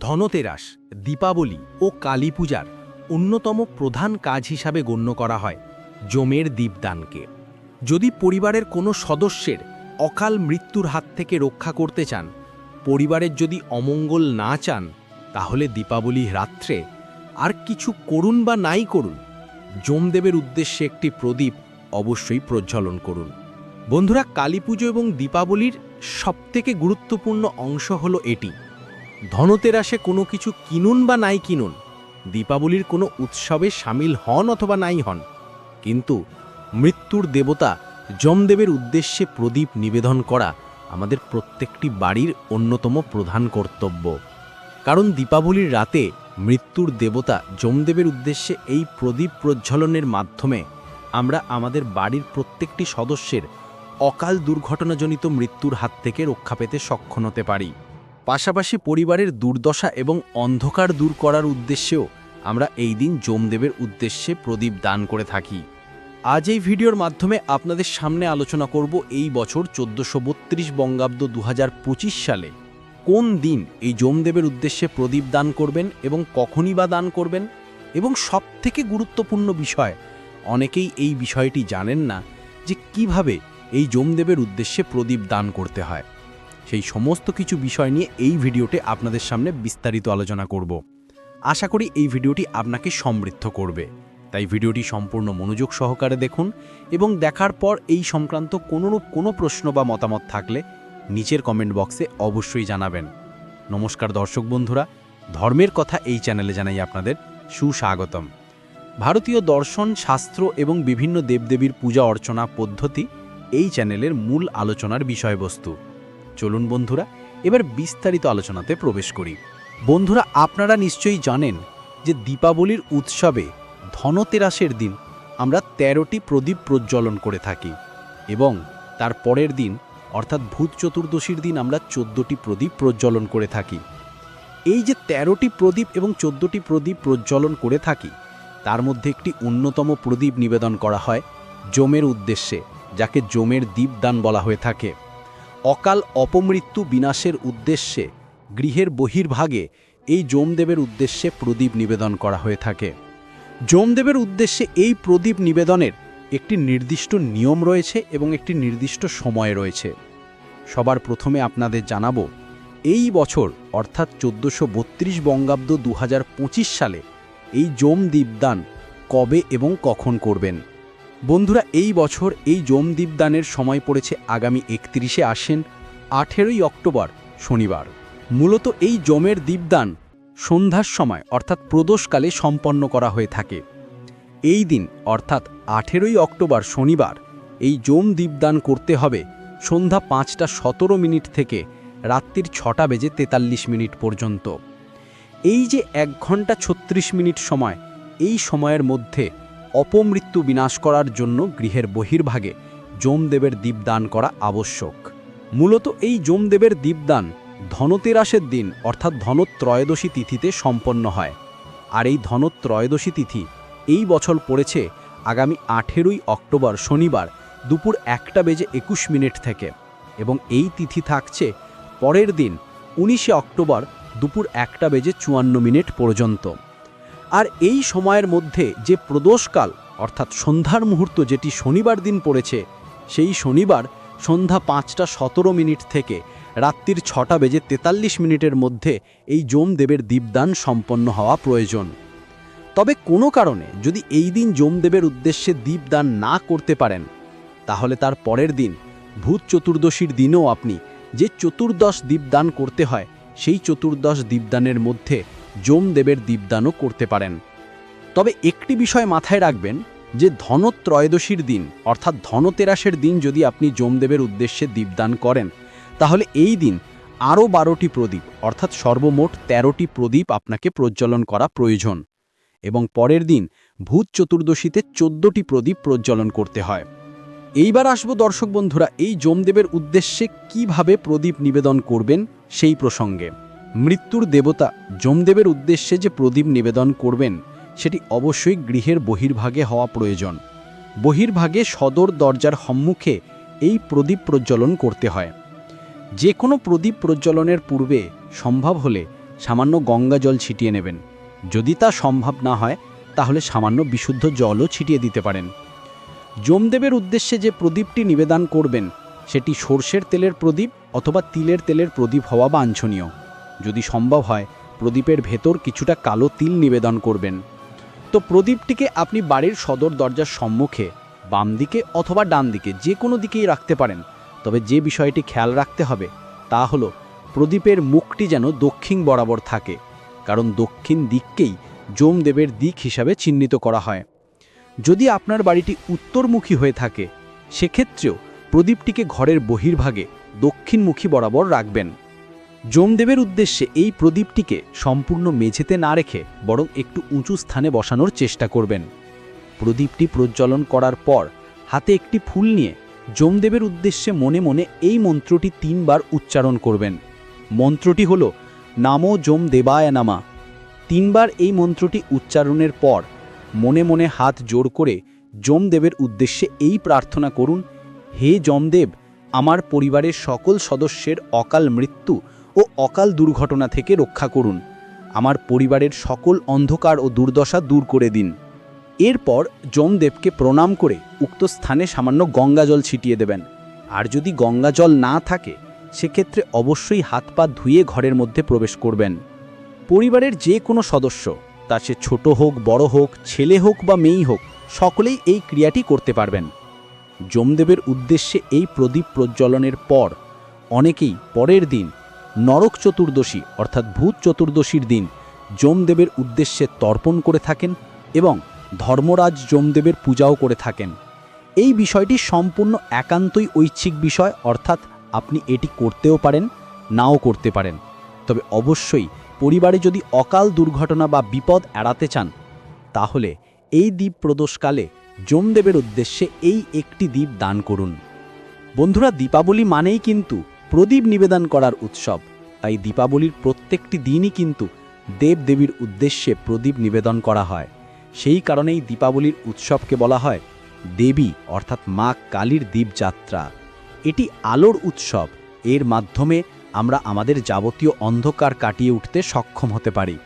ধনতেরাস, দীপাবলি ও কালী পূজার অন্যতম প্রধান কাজ হিসাবে গণ্য করা হয় জমের দীপদানকে। যদি পরিবারের কোনো সদস্যের অকাল মৃত্যুর হাত থেকে রক্ষা করতে চান, পরিবারের যদি অমঙ্গল না চান, তাহলে দীপাবলি রাত্রে আর কিছু করুন বা নাই করুন, জমদেবের উদ্দেশ্যে একটি প্রদীপ অবশ্যই প্রজ্বলন করুন। বন্ধুরা কালী পুজো এবং দীপাবলির সবথেকে গুরুত্বপূর্ণ অংশ হলো এটি। ধনতেরাসে কোনো কিছু কিনুন বা নাই কিনুন, দীপাবলির কোনো উৎসবে সামিল হন অথবা নাই হন। কিন্তু মৃত্যুর দেবতা যমদেবের উদ্দেশ্যে প্রদীপ নিবেদন করা আমাদের প্রত্যেকটি বাড়ির অন্যতম প্রধান কর্তব্য। কারণ দীপাবলির রাতে মৃত্যুর দেবতা যমদেবের উদ্দেশ্যে এই প্রদীপ প্রজ্বলনের মাধ্যমে আমরা আমাদের বাড়ির প্রত্যেকটি সদস্যের অকাল দুর্ঘটনাজনিত মৃত্যুর হাত থেকে রক্ষা পেতে সক্ষম হতে পারি। পাশাপাশি পরিবারের দুর্দশা এবং অন্ধকার দূর করার উদ্দেশ্যেও আমরা এই দিন যমদেবের উদ্দেশ্যে প্রদীপ দান করে থাকি। আজ এই ভিডিওর মাধ্যমে আপনাদের সামনে আলোচনা করব এই বছর চোদ্দোশো বত্রিশ বঙ্গাব্দ দু হাজার পঁচিশ সালে কোন দিন এই যমদেবের উদ্দেশ্যে প্রদীপ দান করবেন এবং কখনই বা দান করবেন? এবং সবথেকে গুরুত্বপূর্ণ বিষয়, অনেকেই এই বিষয়টি জানেন না যে কীভাবে এই যমদেবের উদ্দেশ্যে প্রদীপ দান করতে হয়। সেই সমস্ত কিছু বিষয় নিয়ে এই ভিডিওতে আপনাদের সামনে বিস্তারিত আলোচনা করব। আশা করি এই ভিডিওটি আপনাকে সমৃদ্ধ করবে। তাই ভিডিওটি সম্পূর্ণ মনোযোগ সহকারে দেখুন এবং দেখার পর এই সংক্রান্ত কোনোরূপ কোনো প্রশ্ন বা মতামত থাকলে নিচের কমেন্ট বক্সে অবশ্যই জানাবেন। নমস্কার দর্শক বন্ধুরা, ধর্মের কথা এই চ্যানেলে জানাই আপনাদের সুস্বাগতম। ভারতীয় দর্শন, শাস্ত্র এবং বিভিন্ন দেবদেবীর পূজা অর্চনা পদ্ধতি এই চ্যানেলের মূল আলোচনার বিষয়বস্তু। চলুন বন্ধুরা, এবার বিস্তারিত আলোচনাতে প্রবেশ করি। বন্ধুরা, আপনারা নিশ্চয়ই জানেন যে দীপাবলির উৎসবে ধনতেরাসের দিন আমরা তেরোটি প্রদীপ প্রজ্বলন করে থাকি এবং তার পরের দিন, অর্থাৎ ভূত চতুর্দশীর দিন, আমরা চোদ্দোটি প্রদীপ প্রজ্বলন করে থাকি। এই যে তেরোটি প্রদীপ এবং চোদ্দোটি প্রদীপ প্রজ্বলন করে থাকি, তার মধ্যে একটি অন্যতম প্রদীপ নিবেদন করা হয়, জমের উদ্দেশ্যে, যাকে জমের দীপদান বলা হয়ে থাকে। অকাল অপমৃত্যু বিনাশের উদ্দেশ্যে গৃহের বহির্ভাগে এই যমদেবের উদ্দেশ্যে প্রদীপ নিবেদন করা হয়ে থাকে। যমদেবের উদ্দেশ্যে এই প্রদীপ নিবেদনের একটি নির্দিষ্ট নিয়ম রয়েছে এবং একটি নির্দিষ্ট সময় রয়েছে। সবার প্রথমে আপনাদের জানাব, এই বছর অর্থাৎ চোদ্দোশো বত্রিশ বঙ্গাব্দ দু হাজার পঁচিশ সালে এই যম দীপদান কবে এবং কখন করবেন? বন্ধুরা, এই বছর এই যম দীপদানের সময় পড়েছে আগামী একত্রিশে আসেন আঠেরোই অক্টোবর, শনিবার। মূলত এই যমের দীপদান সন্ধ্যার সময়, অর্থাৎ প্রদোষকালে সম্পন্ন করা হয়ে থাকে। এই দিন, অর্থাৎ আঠেরোই অক্টোবর, শনিবার, এই যম দীপদান করতে হবে সন্ধ্যা পাঁচটা সতেরো মিনিট থেকে রাত্রির ছটা বেজে তেতাল্লিশ মিনিট পর্যন্ত। এই যে এক ঘণ্টা ছত্রিশ মিনিট সময়, এই সময়ের মধ্যে অপমৃত্যু বিনাশ করার জন্য গৃহের বহির্ভাগে যমদেবের দীপদান করা আবশ্যক। মূলত এই যমদেবের দীপদান ধনতেরাসের দিন, অর্থাৎ ধনত্রয়োদশী তিথিতে সম্পন্ন হয়। আর এই ধনত্রয়োদশী তিথি এই বছর পড়েছে আগামী আঠেরোই অক্টোবর শনিবার দুপুর একটা বেজে একুশ মিনিট থেকে এবং এই তিথি থাকছে পরের দিন উনিশে অক্টোবর দুপুর একটা বেজে চুয়ান্ন মিনিট পর্যন্ত। আর এই সময়ের মধ্যে যে প্রদোষকাল, অর্থাৎ সন্ধ্যার মুহূর্ত যেটি শনিবার দিন পড়েছে, সেই শনিবার সন্ধ্যা পাঁচটা সতেরো মিনিট থেকে রাত্রির ছটা বেজে তেতাল্লিশ মিনিটের মধ্যে এই যমদেবের দীপদান সম্পন্ন হওয়া প্রয়োজন। তবে কোনো কারণে যদি এই দিন যমদেবের উদ্দেশ্যে দীপদান না করতে পারেন, তাহলে তার পরের দিন, ভূত চতুর্দশীর দিনেও আপনি যে চতুর্দশ দীপদান করতে হয়, সেই চতুর্দশ দীপদানের মধ্যে যমদেবের দীপদানও করতে পারেন। তবে একটি বিষয় মাথায় রাখবেন যে ধনত্রয়োদশীর দিন, অর্থাৎ ধনতেরাসের দিন যদি আপনি যমদেবের উদ্দেশ্যে দীপদান করেন, তাহলে এই দিন আরও বারোটি প্রদীপ, অর্থাৎ সর্বমোট ১৩টি প্রদীপ আপনাকে প্রজ্বলন করা প্রয়োজন। এবং পরের দিন ভূত চতুর্দশীতে চোদ্দটি প্রদীপ প্রজ্বলন করতে হয়। এইবার আসব দর্শক বন্ধুরা, এই যমদেবের উদ্দেশ্যে কীভাবে প্রদীপ নিবেদন করবেন সেই প্রসঙ্গে। মৃত্যুর দেবতা যমদেবের উদ্দেশ্যে যে প্রদীপ নিবেদন করবেন, সেটি অবশ্যই গৃহের বহির্ভাগে হওয়া প্রয়োজন। বহির্ভাগে সদর দরজার সম্মুখে এই প্রদীপ প্রজ্বলন করতে হয়। যে কোনো প্রদীপ প্রজ্বলনের পূর্বে সম্ভব হলে সামান্য গঙ্গা জল ছিটিয়ে নেবেন। যদি তা সম্ভব না হয়, তাহলে সামান্য বিশুদ্ধ জলও ছিটিয়ে দিতে পারেন। যমদেবের উদ্দেশ্যে যে প্রদীপটি নিবেদন করবেন, সেটি সর্ষের তেলের প্রদীপ অথবা তিলের তেলের প্রদীপ হওয়া বাঞ্ছনীয়। যদি সম্ভব হয়, প্রদীপের ভেতর কিছুটা কালো তিল নিবেদন করবেন। তো প্রদীপটিকে আপনি বাড়ির সদর দরজার সম্মুখে বাম দিকে অথবা ডান দিকে যে কোনো দিকেই রাখতে পারেন। তবে যে বিষয়টি খেয়াল রাখতে হবে, তা হলো, প্রদীপের মুখটি যেন দক্ষিণ বরাবর থাকে, কারণ দক্ষিণ দিককেই যমদেবের দিক হিসাবে চিহ্নিত করা হয়। যদি আপনার বাড়িটি উত্তরমুখী হয়ে থাকে, সেক্ষেত্রেও প্রদীপটিকে ঘরের বহির্ভাগে দক্ষিণমুখী বরাবর রাখবেন। যমদেবের উদ্দেশ্যে এই প্রদীপটিকে সম্পূর্ণ মেঝেতে না রেখে বরং একটু উঁচু স্থানে বসানোর চেষ্টা করবেন। প্রদীপটি প্রজ্বলন করার পর হাতে একটি ফুল নিয়ে যমদেবের উদ্দেশ্যে মনে মনে এই মন্ত্রটি তিনবার উচ্চারণ করবেন। মন্ত্রটি হল, নামো যম দেবায় নামা। তিনবার এই মন্ত্রটি উচ্চারণের পর মনে মনে হাত জোর করে যমদেবের উদ্দেশ্যে এই প্রার্থনা করুন, হে যমদেব, আমার পরিবারের সকল সদস্যের অকাল মৃত্যু ও অকাল দুর্ঘটনা থেকে রক্ষা করুন। আমার পরিবারের সকল অন্ধকার ও দুর্দশা দূর করে দিন। এরপর যমদেবকে প্রণাম করে উক্ত স্থানে সামান্য গঙ্গাজল ছিটিয়ে দেবেন। আর যদি গঙ্গাজল না থাকে, সেক্ষেত্রে অবশ্যই হাত পা ধুয়ে ঘরের মধ্যে প্রবেশ করবেন। পরিবারের যে কোনো সদস্য, তা সে ছোট হোক, বড় হোক, ছেলে হোক বা মেয়েই হোক, সকলেই এই ক্রিয়াটি করতে পারবেন। যমদেবের উদ্দেশ্যে এই প্রদীপ প্রজ্বলনের পর, অনেকেই পরের দিন নরক চতুর্দশী, অর্থাৎ ভূত চতুর্দশীর দিন, যমদেবের উদ্দেশ্যে তর্পণ করে থাকেন এবং ধর্মরাজ যমদেবের পূজাও করে থাকেন। এই বিষয়টি সম্পূর্ণ একান্তই ঐচ্ছিক বিষয়, অর্থাৎ আপনি এটি করতেও পারেন, নাও করতে পারেন। তবে অবশ্যই পরিবারে যদি অকাল দুর্ঘটনা বা বিপদ এড়াতে চান, তাহলে এই দ্বীপ প্রদোষকালে যমদেবের উদ্দেশ্যে এই একটি দ্বীপ দান করুন। বন্ধুরা, দীপাবলি মানেই কিন্তু প্রদীপ নিবেদন করার উৎসব। তাই দীপাবলির প্রত্যেকটি দিনই কিন্তু দেবদেবীর উদ্দেশ্যে প্রদীপ নিবেদন করা হয়। সেই কারণেই দীপাবলির উৎসবকে বলা হয় দেবী, অর্থাৎ মা কালীর দীপযাত্রা। এটি আলোর উৎসব। এর মাধ্যমে আমরা আমাদের যাবতীয় অন্ধকার কাটিয়ে উঠতে সক্ষম হতে পারি।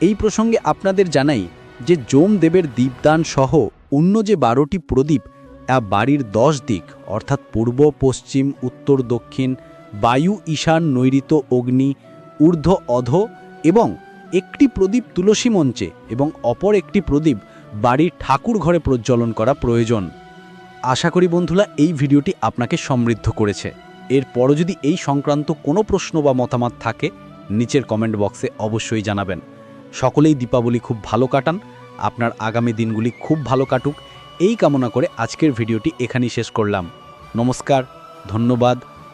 এই প্রসঙ্গে আপনাদের জানাই যে দেবের দীপদান সহ অন্য যে বারোটি প্রদীপ বাড়ির দশ দিক, অর্থাৎ পূর্ব, পশ্চিম, উত্তর, দক্ষিণ বায়ু ঈশান নৈরিত অগ্নি, ঊর্ধ্ব অধ এবং একটি প্রদীপ তুলসী মঞ্চে এবং অপর একটি প্রদীপ বাড়ির ঠাকুর ঘরে প্রজ্বলন করা প্রয়োজন। আশা করি বন্ধুরা, এই ভিডিওটি আপনাকে সমৃদ্ধ করেছে। এরপরও যদি এই সংক্রান্ত কোনো প্রশ্ন বা মতামত থাকে, নিচের কমেন্ট বক্সে অবশ্যই জানাবেন। সকলেই দীপাবলি খুব ভালো কাটান। আপনার আগামী দিনগুলি খুব ভালো কাটুক। এই কামনা করে আজকের ভিডিওটি এখানেই শেষ করলাম। নমস্কার, ধন্যবাদ।